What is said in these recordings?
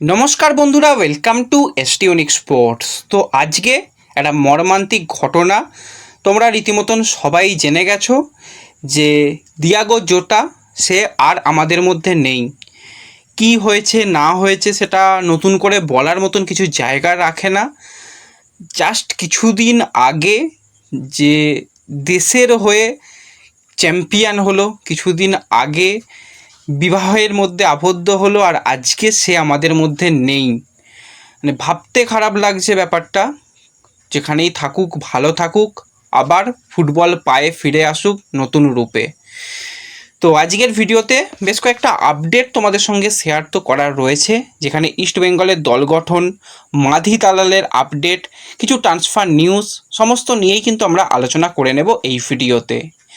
নমস্কার বন্ধুরা welcome to এসটিউনিক sports তো আজকে একটা মর্মান্তিক ঘটনা, তোমরা রীতিমতন সবাই জেনে গেছো যে দিয়াগো জোটা সে আর আমাদের মধ্যে নেই। কি হয়েছে, না হয়েছে, সেটা নতুন করে বলার মতন কিছু জায়গা রাখে না। জাস্ট কিছুদিন আগে যে দেশের হয়ে চ্যাম্পিয়ন হলো, কিছুদিন আগে বিবাহের মধ্যে আবদ্ধ হলো আর আজকে সে আমাদের মধ্যে নেই। মানে ভাবতে খারাপ লাগছে ব্যাপারটা। যেখানেই থাকুক, ভালো থাকুক, আবার ফুটবল পায়ে ফিরে আসুক নতুন রূপে। তো আজকের ভিডিওতে বেশ কয়েকটা আপডেট তোমাদের সঙ্গে শেয়ার তো করার রয়েছে। যেখানে ইস্ট বেঙ্গলের দল গঠন, মাধি তালালের আপডেট কিছু ট্রান্সফার নিউজ সমস্ত নিয়েই কিন্তু আমরা আলোচনা করে নেব এই ভিডিওতে।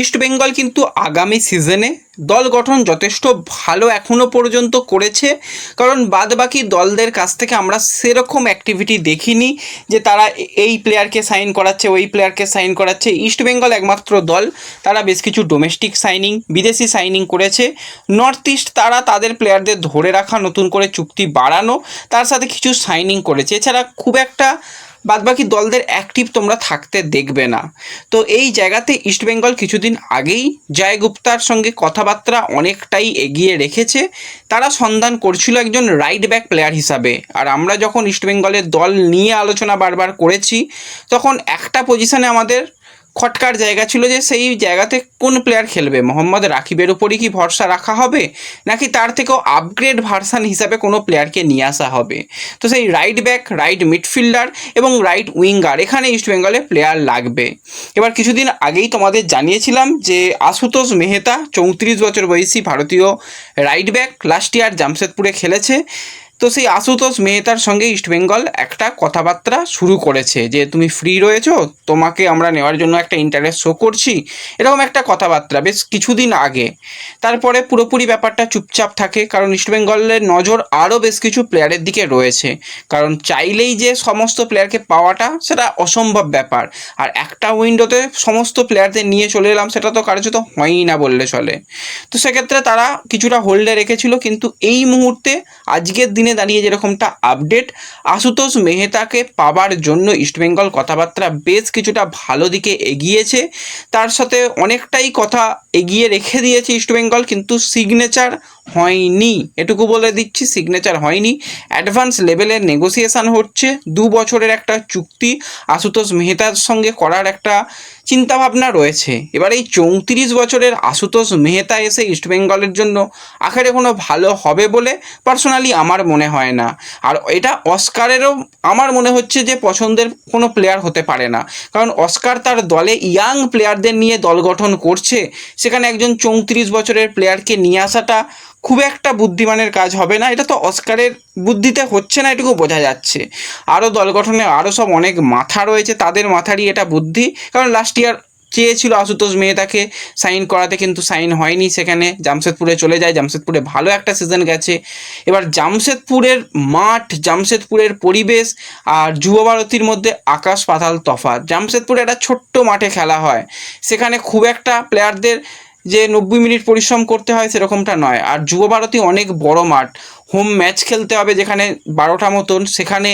ইস্ট বেঙ্গল কিন্তু আগামী সিজনে দল গঠন যথেষ্ট ভালো এখনও পর্যন্ত করেছে। কারণ বাদবাকি দলদের কাছ থেকে আমরা সেরকম অ্যাক্টিভিটি দেখিনি যে তারা এই প্লেয়ারকে সাইন করাচ্ছে, ওই প্লেয়ারকে সাইন করাচ্ছে। ইস্ট বেঙ্গল একমাত্র দল, তারা বেশ কিছু ডোমেস্টিক সাইনিং বিদেশি সাইনিং করেছে। নর্থ ইস্ট তারা তাদের প্লেয়ারদের ধরে রাখা, নতুন করে চুক্তি বাড়ানো, তার সাথে কিছু সাইনিং করেছে। এছাড়া খুব একটা বাদবাকি দলদের অ্যাক্টিভ তোমরা থাকতে দেখবে না। তো এই জায়গাতে ইস্টবেঙ্গল কিছুদিন আগেই জয় গুপ্তার সঙ্গে কথাবার্তা অনেকটাই এগিয়ে রেখেছে। তারা সন্ধান করছিল একজন রাইট ব্যাক প্লেয়ার হিসাবে। আর আমরা যখন ইস্টবেঙ্গলের দল নিয়ে আলোচনা বারবার করেছি, তখন একটা পজিশনে আমাদের খটকার জায়গা ছিল যে সেই জায়গাতে কোন প্লেয়ার খেলবে? মোহাম্মদ রাকিবের উপরই কি ভরসা রাখা হবে? নাকি তার থেকেও আপগ্রেড ভার্সান হিসাবে কোনো প্লেয়ারকে নিয়ে আসা হবে? তো সেই রাইট ব্যাক রাইট মিডফিল্ডার এবং রাইট উইঙ্গার এখানে ইস্টবেঙ্গলে প্লেয়ার লাগবে। এবার কিছুদিন আগেই তোমাদের জানিয়েছিলাম যে আশুতোষ মেহতা, চৌত্রিশ বছর বয়সী ভারতীয় রাইট ব্যাক লাস্ট ইয়ার জামশেদপুরে খেলেছে। তো সেই আশুতোষ মেহতার সঙ্গে ইস্টবেঙ্গল একটা কথাবার্তা শুরু করেছে যে, তুমি ফ্রি রয়েছো, তোমাকে আমরা নেওয়ার জন্য একটা ইন্টারেস্ট শো করছি। এরকম একটা কথাবার্তা বেশ কিছুদিন আগে। তারপরে পুরোপুরি ব্যাপারটা চুপচাপ থাকে, কারণ ইস্টবেঙ্গলের নজর আরও বেশ কিছু প্লেয়ারের দিকে রয়েছে। কারণ চাইলেই যে সমস্ত প্লেয়ারকে পাওয়াটা, সেটা অসম্ভব ব্যাপার। আর একটা উইন্ডোতে সমস্ত প্লেয়ারদের নিয়ে চলে এলাম, সেটা তো কার্যত হয়ই না বললে চলে। তো সেক্ষেত্রে তারা কিছুটা হোল্ডে রেখেছিল, কিন্তু এই মুহূর্তে আজকের দিনে দাঁড়িয়ে যেরকমটা আপডেট আশুতোষ মেহতাকে পাবার জন্য ইস্টবেঙ্গল কথাবার্তা বেশ কিছুটা ভালো দিকে এগিয়েছে। তার সাথে অনেকটাই কথা এগিয়ে রেখে দিয়েছে ইস্টবেঙ্গল কিন্তু সিগনেচার হয়নি। এটুকু বলে দিচ্ছি সিগনেচার হয়নি। অ্যাডভান্স লেভেলের নেগোসিয়েশন হচ্ছে। দু বছরের একটা চুক্তি। আশুতোষ মেহতার সঙ্গে করার একটা চিন্তাভাবনা রয়েছে। এবার এই চৌত্রিশ বছরের আশুতোষ মেহতা এসে ইস্টবেঙ্গলের জন্য আখেরে কোনো ভালো হবে বলে পার্সোনালি আমার মনে হয় না। আর এটা অস্কারেরও আমার মনে হচ্ছে যে পছন্দের কোনো প্লেয়ার হতে পারে না। কারণ অস্কার তার দলে ইয়াং প্লেয়ারদের নিয়ে দল গঠন করছে। সেখানে একজন চৌত্রিশ বছরের প্লেয়ারকে নিয়ে আসাটা খুব একটা বুদ্ধিমানের কাজ হবে না। এটা তো অস্কারের বুদ্ধিতে হচ্ছে না, এটুকু বোঝা যাচ্ছে। আরও দল গঠনে আরও সব অনেক মাথা রয়েছে, তাদের মাথারই এটা বুদ্ধি। কারণ লাস্ট ইয়ার চেয়েছিল আশুতোষ মেহতাকে সাইন করাতে, কিন্তু সাইন হয়নি সেখানে। জামশেদপুরে চলে যায়, জামশেদপুরে ভালো একটা সিজন গেছে। এবার জামশেদপুরের মাঠ, জামশেদপুরের পরিবেশ আর যুব ভারতীর মধ্যে আকাশ পাতাল তফাৎ। জামশেদপুরে একটা ছোট্ট মাঠে খেলা হয়। সেখানে খুব একটা প্লেয়ারদের যে নব্বই মিনিট পরিশ্রম করতে হয় সেরকমটা নয়। আর যুব ভারতী অনেক বড় মাঠ। হোম ম্যাচ খেলতে হবে যেখানে বারোটা মতন। সেখানে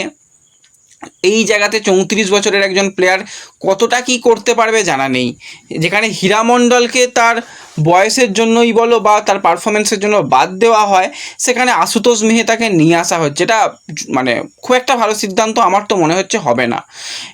এই জায়গাতে চৌত্রিশ বছরের একজন প্লেয়ার কতটা কি করতে পারবে জানা নেই। যেখানে হীরামণ্ডলকে তার বয়সের জন্যই বলো বা তার পারফরমেন্সের জন্য বাদ দেওয়া হয়, সেখানে আশুতোষ মেহতাকে নিয়ে আসা হচ্ছে। যেটা মানে খুব একটা ভালো সিদ্ধান্ত আমার তো মনে হচ্ছে হবে না।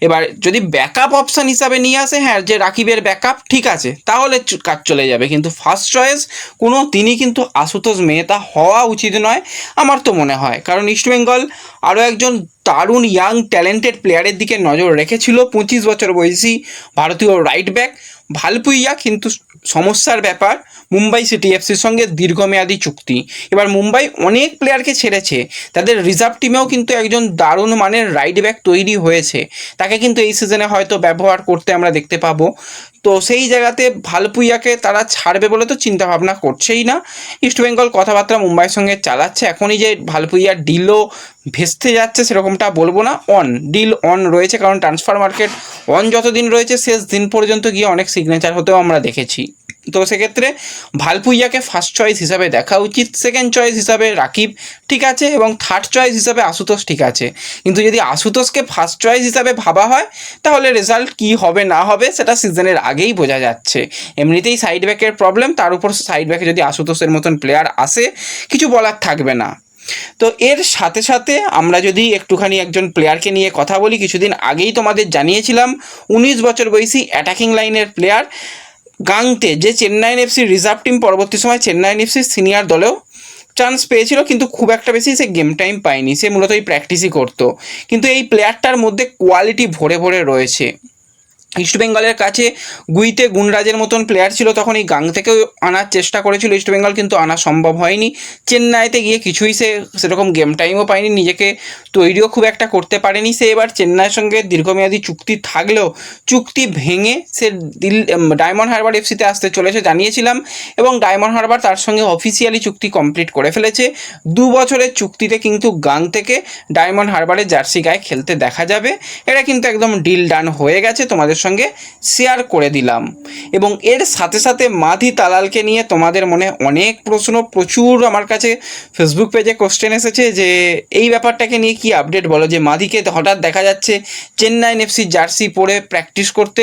এবার যদি ব্যাকআপ অপশান হিসাবে নিয়ে আসে হ্যাঁ যে রাকিবের ব্যাকআপ ঠিক আছে, তাহলে কাজ চলে যাবে। কিন্তু ফার্স্ট চয়েস কোনো তিনি কিন্তু আশুতোষ মেহতা হওয়া উচিত নয় আমার তো মনে হয়। কারণ ইস্টবেঙ্গল আরও একজন দারুণ ইয়াং ট্যালেন্টেড প্লেয়ারের দিকে নজর রেখেছিল পঁচিশ বছর বয়সী ভারতীয় রাইট ব্যাক ভালপুইয়া কিন্তু সমস্যার ব্যাপার। মুম্বাই সিটি এফসির সঙ্গে দীর্ঘমেয়াদী চুক্তি। এবার মুম্বাই অনেক প্লেয়ারকে ছেড়েছে। তাদের রিজার্ভ টিমেও কিন্তু একজন দারুণ মানের রাইট ব্যাক তৈরি হয়েছে। তাকে কিন্তু এই সিজনে হয়তো ব্যবহার করতে আমরা দেখতে পাবো। তো সেই জায়গাতে ভালপুইয়াকে তারা ছাড়বে বলে তো চিন্তা ভাবনা করছেই না। ইস্টবেঙ্গল কথাবার্তা মুম্বাইয়ের সঙ্গে চালাচ্ছে। এখনই যে ভালপুইয়ার ডিলও ভেস্তে যাচ্ছে সেরকমটা বলব না। অন ডিল অন রয়েছে কারণ ট্রান্সফার মার্কেট অন যতদিন রয়েছে, শেষ দিন পর্যন্ত গিয়ে অনেক সিগনেচার হতেও আমরা দেখেছি। তো সেক্ষেত্রে ভালপুইয়াকে ফার্স্ট চয়েস হিসাবে দেখা উচিত সেকেন্ড চয়েস হিসাবে রাকিব ঠিক আছে এবং থার্ড চয়েস হিসাবে আশুতোষ ঠিক আছে। কিন্তু যদি আশুতোষকে ফার্স্ট চয়েস হিসাবে ভাবা হয়, তাহলে রেজাল্ট কি হবে না হবে সেটা সিজনের আগেই বোঝা যাচ্ছে। এমনিতেই সাইড ব্যাকের প্রবলেম তার উপর সাইড ব্যাকে যদি আশুতোষের মতন প্লেয়ার আসে, কিছু বলার থাকবে না। তো এর সাথে সাথে আমরা যদি একটুখানি একজন প্লেয়ারকে নিয়ে কথা বলি, কিছুদিন আগেই তোমাদের জানিয়েছিলাম, উনিশ বছর বয়সী অ্যাটাকিং লাইনের প্লেয়ার গাংতে যে চেন্নাইন এফসি রিজার্ভ টিম পরবর্তী সময় চেন্নাইন সি সিনিয়র দলেও চান্স পেয়েছিল, কিন্তু খুব একটা বেশি সে গেম টাইম পায়নি। সে মূলত এই প্র্যাকটিসই করতো। কিন্তু এই প্লেয়ারটার মধ্যে কোয়ালিটি ভরে ভরে রয়েছে। ইস্টবেঙ্গলের কাছে গুইতে গুনরাজের মতন প্লেয়ার ছিল, তখন এই গাং থেকেও আনার চেষ্টা করেছিল ইস্টবেঙ্গল কিন্তু আনা সম্ভব হয়নি। চেন্নাইতে গিয়ে কিছুই সে সেরকম গেম টাইমও পায়নি, নিজেকে তৈরিও খুব একটা করতে পারেনি সে। এবার চেন্নাইয়ের সঙ্গে দীর্ঘমেয়াদী চুক্তি থাকলেও চুক্তি ভেঙে সে দিল ডায়মন্ড হারবার এফসিতে আসতে চলেছে জানিয়েছিলাম, এবং ডায়মন্ড হারবার তার সঙ্গে অফিসিয়ালি চুক্তি কমপ্লিট করে ফেলেছে। দু বছরের চুক্তিতে কিন্তু গাং থেকে ডায়মন্ড হারবারের জার্সি গায়ে খেলতে দেখা যাবে। এটা কিন্তু একদম ডিল ডান হয়ে গেছে। তোমাদের সঙ্গে শেয়ার করে দিলাম। এবং এর সাথে সাথে মাধি তালালকে নিয়ে তোমাদের মনে অনেক প্রশ্ন, প্রচুর আমার কাছে ফেসবুক পেজে কোশ্চেন এসেছে যে, এই ব্যাপারটাকে নিয়ে কি আপডেট বলো? যে মাধিকে হঠাৎ দেখা যাচ্ছে চেন্নাইন এফসি জার্সি পরে প্র্যাকটিস করতে।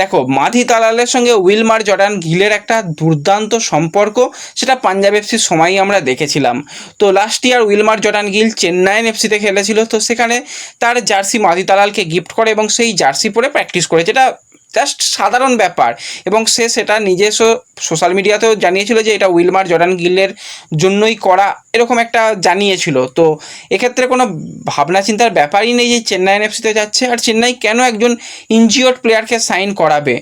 দেখো, মাধি তালালের সঙ্গে উইলমার জর্ডান গিলের একটা দুর্দান্ত সম্পর্ক, সেটা পাঞ্জাব এফসির সময়ই আমরা দেখেছিলাম। তো last year Wilmar Jordan Gil Chennaiyin এফসিতে খেলেছিল, তো সেখানে তার জার্সি মাধি তালালকে গিফট করে এবং সেই জার্সি পরে প্র্যাকটিস করে যেটা জাস্ট সাধারণ ব্যাপার। এবং সে সেটা নিজস্ব সোশ্যাল মিডিয়াতেও জানিয়েছিল যে এটা উইলমার জর্ডান গিলের জন্যই করা এরকম একটা জানিয়েছিল। তো এক্ষেত্রে কোনো ভাবনা চিন্তার ব্যাপারই নেই যে চেন্নাই এনএফসিতে যাচ্ছে আর চেন্নাই কেন একজন ইনজিওর্ড প্লেয়ারকে সাইন করাবে।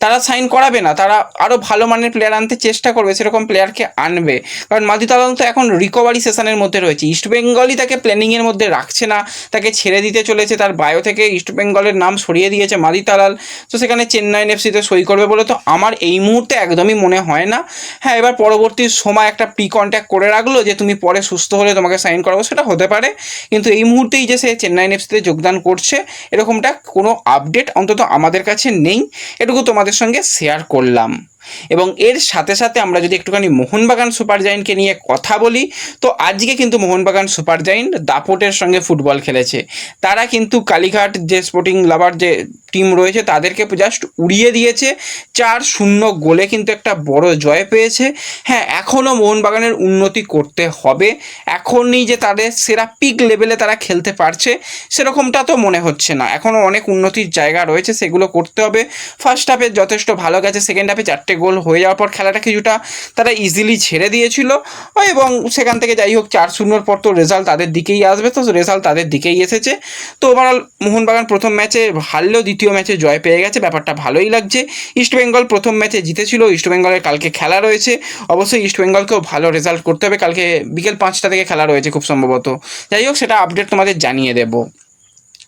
তারা সাইন করাবে না, তারা আরও ভালো মানের প্লেয়ার আনতে চেষ্টা করবে, সেরকম প্লেয়ারকে আনবে। কারণ মাদি তো এখন রিকভারি সেশনের মধ্যে রয়েছে। ইস্টবেঙ্গলই তাকে প্ল্যানিংয়ের মধ্যে রাখছে না, তাকে ছেড়ে দিতে চলেছে, তার বায়ো থেকে ইস্টবেঙ্গলের নাম সরিয়ে দিয়েছে মাদি তালাল। তো সেখানে চেন্নাইন এফসিতে সই করবে বলে তো আমার এই মুহূর্তে একদমই মনে হয় না। হ্যাঁ এবার পরবর্তী সময় একটা প্রি কন্ট্যাক্ট করে রাখল যে তুমি পরে সুস্থ হলে তোমাকে সাইন করাবো, সেটা হতে পারে। কিন্তু এই মুহূর্তেই যে সে চেন্নাইন এফসিতে যোগদান করছে, এরকমটা কোনো আপডেট অন্তত আমাদের কাছে নেই। এটুকু তোমাদের সঙ্গে শেয়ার করলাম। এবং এর সাথে সাথে আমরা যদি একটুখানি মোহনবাগান সুপার জায়েন্টকে নিয়ে কথা বলি, তো আজকে কিন্তু মোহনবাগান সুপার জায়েন্ট দাপটের সঙ্গে ফুটবল খেলেছে। তারা কিন্তু কালীঘাট যে স্পোর্টিং লাভার যে টিম রয়েছে, তাদেরকে জাস্ট উড়িয়ে দিয়েছে। চার শূন্য গোলে কিন্তু একটা বড় জয় পেয়েছে। হ্যাঁ এখনও মোহনবাগানের উন্নতি করতে হবে। এখনই যে তাদের সেরা পিক লেভেলে তারা খেলতে পারছে, সেরকমটা তো মনে হচ্ছে না। এখনও অনেক উন্নতির জায়গা রয়েছে, সেগুলো করতে হবে। ফার্স্ট হাফে যথেষ্ট ভালো গেছে সেকেন্ড হাফে চারটে গোল হয়ে যাওয়ার পর খেলাটা কিছুটা তারা ইজিলি ছেড়ে দিয়েছিল। এবং সেখান থেকে যাই হোক, চার শূন্যর পর তো রেজাল্ট তাদের দিকেই আসবে। তো রেজাল্ট তাদের দিকেই এসেছে। তো ওভারঅল মোহনবাগান প্রথম ম্যাচে হারলেও দ্বিতীয় ম্যাচে জয় পেয়ে গেছে। ব্যাপারটা ভালোই লাগছে। ইস্টবেঙ্গল প্রথম ম্যাচে জিতেছিল। ইস্টবেঙ্গলের কালকে খেলা রয়েছে। অবশ্যই ইস্টবেঙ্গলকেও ভালো রেজাল্ট করতে হবে। কালকে বিকেল পাঁচটা থেকে খেলা রয়েছে খুব সম্ভবত। যাই হোক, সেটা আপডেট তোমাদের জানিয়ে দেবো।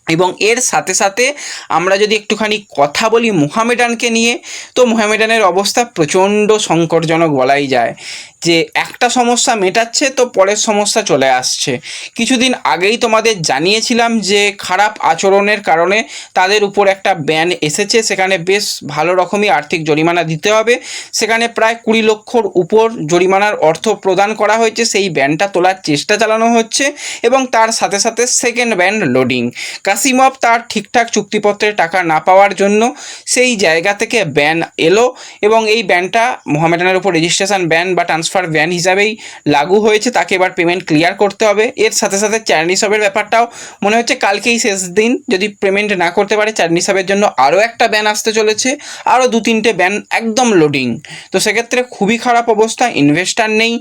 এবং এর সাথে সাথে আমরা যদি একটুখানি কথা বলি মোহামেডানকে নিয়ে, তো মোহামেডানের অবস্থা প্রচণ্ড সংকটজনক বলাই যায়। যে একটা সমস্যা মেটাচ্ছে, তো পরের সমস্যা চলে আসছে। কিছুদিন আগেই তোমাদের জানিয়েছিলাম যে খারাপ আচরণের কারণে তাদের উপর একটা ব্যান এসেছে। সেখানে বেশ ভালো রকমই আর্থিক জরিমানা দিতে হবে। সেখানে প্রায় কুড়ি লক্ষর উপর জরিমানার অর্থ প্রদান করা হয়েছে। সেই ব্যানটা তোলার চেষ্টা চালানো হচ্ছে এবং তার সাথে সাথে সেকেন্ড ব্যান লোডিং কাসিমভ তার ঠিকঠাক চুক্তিপত্রের টাকা না পাওয়ার জন্য সেই জায়গা থেকে ব্যান এলো এবং এই ব্যানটা মোহামেডানের উপর রেজিস্ট্রেশন ব্যান বা ট্রান্সফার ট্রান্সফার ব্যান হিসাবেই লাগু হয়েছে, তাকে এবার পেমেন্ট ক্লিয়ার করতে হবে। এর সাথে সাথে চাটনি সবের ব্যাপারটাও মনে হচ্ছে কালকেই শেষ দিন, যদি পেমেন্ট না করতে পারে চাটনি সাবের জন্য আরও একটা ব্যান আসতে চলেছে, আরও দু তিনটে ব্যান একদম লোডিং তো সেক্ষেত্রে খুবই খারাপ অবস্থা ইনভেস্টার নেই,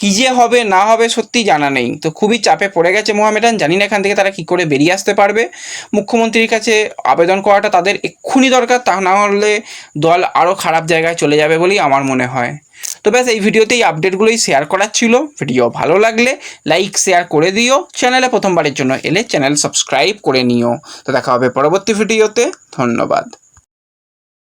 কী যে হবে, না হবে সত্যি জানা নেই। তো খুবই চাপে পড়ে গেছে মোহামেডান জানি না এখান থেকে তারা কী করে বেরিয়ে আসতে পারবে। মুখ্যমন্ত্রীর কাছে আবেদন করাটা তাদের এক্ষুনি দরকার, তা না হলে দল আরও খারাপ জায়গায় চলে যাবে বলেই আমার মনে হয়। তো ব্যাস, এই ভিডিওতে এই আপডেটগুলোই শেয়ার করার ছিল। ভিডিও ভালো লাগলে লাইক শেয়ার করে দিও। চ্যানেলে প্রথমবারের জন্য এলে চ্যানেল সাবস্ক্রাইব করে নিও। তো দেখা হবে পরবর্তী ভিডিওতে ধন্যবাদ।